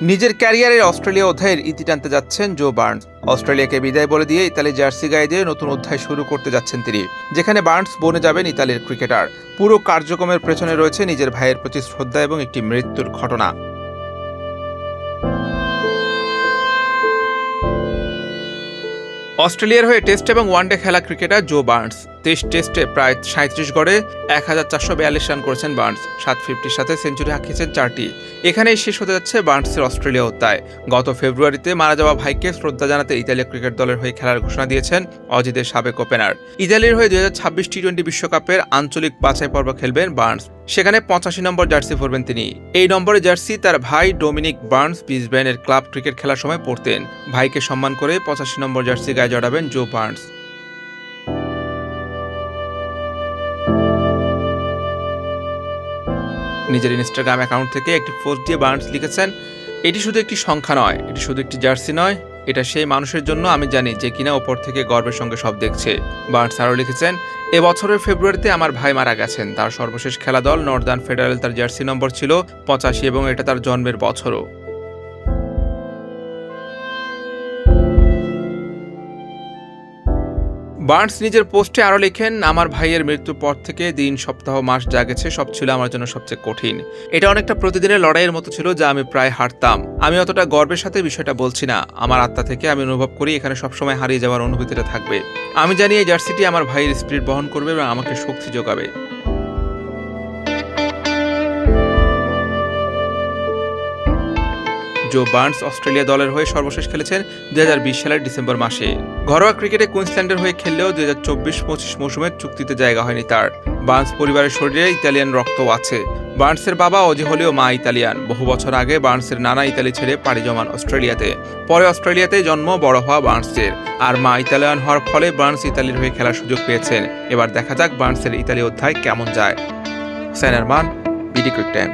নিজের ক্যারিয়ারের অস্ট্রেলিয়া অধ্যায়ের ইতি টানতে যাচ্ছেন জো বার্নস। অস্ট্রেলিয়াকে বিদায় বলে দিয়ে ইতালি জার্সি গায়ে দিয়ে নতুন অধ্যায় শুরু করতে যাচ্ছেন তিনি, যেখানে বার্নস বনে যাবেন ইতালির ক্রিকেটার। পুরো কার্যক্রমের পেছনে রয়েছে নিজের ভাইয়ের প্রতি শ্রদ্ধা এবং একটি মৃত্যুর ঘটনা। অস্ট্রেলিয়ার হয়ে টেস্ট এবং ওয়ানডে খেলা ক্রিকেটার জো বার্নস। তেইশ টেস্টে প্রায় সাঁত্রিশ গড়ে এক হাজার চারশো বিয়াল্লিশ রান করেছেন বার্নস। সাত ফিফটির সাথে সেঞ্চুরি হাঁকিয়েছেন চারটি। এখানেই শেষ হতে যাচ্ছে বার্নসের অস্ট্রেলিয়া অধ্যায়। গত ফেব্রুয়ারিতে মারা যাওয়া ভাইকে শ্রদ্ধা জানাতে ইতালিয়া ক্রিকেট দলের হয়ে খেলার ঘোষণা দিয়েছেন অজিতের সাবেক ওপেনার। ইতালির হয়ে দুই হাজার ছাব্বিশ টি টোয়েন্টি বিশ্বকাপের আঞ্চলিক বাছাই পর্ব খেলবেন বার্নস। সেখানে পঁচাশি নম্বর জার্সি পরবেন তিনি। এই নম্বরে জার্সি তার ভাই ডোমিনিক বার্নস ব্রিসবেনের ক্লাব ক্রিকেট খেলার সময় পরতেন। ভাইকে সম্মান করে পঁচাশি নম্বর জার্সি গায়ে জড়াবেন জো বার্নস। নিজের ইনস্টাগ্রাম অ্যাকাউন্ট থেকে একটি পোস্ট দিয়ে বার্নস লিখেছেন। এটি শুধু একটি সংখ্যা নয়, এটি শুধু একটি জার্সি নয়, এটা সেই মানুষের জন্য আমি জানি যে কিনা ওপর থেকে গর্বের সঙ্গে সব দেখছে। বার্নস আরও লিখেছেন, এ বছরের ফেব্রুয়ারিতে আমার ভাই মারা গেছেন। তার সর্বশেষ খেলা দল নর্দার্ন ফেডারেল তার জার্সি নম্বর ছিল পঁচাশি এবং এটা তার জন্মের বছরও। বার্নস নিজের পোস্টে আরও লিখেন, আমার ভাইয়ের মৃত্যুর পর থেকে দিন, সপ্তাহ, মাস যা গেছে সব ছিল আমার জন্য সবচেয়ে কঠিন। এটা অনেকটা প্রতিদিনের লড়াইয়ের মতো ছিল যা আমি প্রায় হারতাম। আমি অতটা গর্বের সাথে বিষয়টা বলছি না। আমার আত্মা থেকে আমি অনুভব করি এখানে সবসময় হারিয়ে যাওয়ার অনুভূতিটা থাকবে। আমি জানি এই জার্সিটি আমার ভাইয়ের স্পিরিট বহন করবে এবং আমাকে শক্তি যোগাবে। জো বার্নস অস্ট্রেলিয়া দলের হয়ে সর্বশেষ খেলেছেন দুই সালের ডিসেম্বর মাসে। ঘরোয়া ক্রিকেটে কুইন্সল্যান্ডের হয়ে খেললেও দুই হাজার চব্বিশ পঁচিশ মৌসুমের চুক্তিতে জায়গা হয়নি তার। বার্নস পরিবারের শরীরে ইতালিয়ান রক্তও আছে। বার্নসের বাবা অজি হলেও মা ইতালিয়ান। বহু বছর আগে বার্নসের নানা ইতালি ছেড়ে পাড়ি জমান অস্ট্রেলিয়াতে। পরে অস্ট্রেলিয়াতে জন্ম, বড় হওয়া বার্নসের। আর মা ইতালিয়ান হওয়ার ফলে বার্নস ইতালির হয়ে খেলার সুযোগ পেয়েছেন। এবার দেখা যাক বার্নসের ইতালি অধ্যায় কেমন যায়। স্যানারমান বিডি কুইক টাইম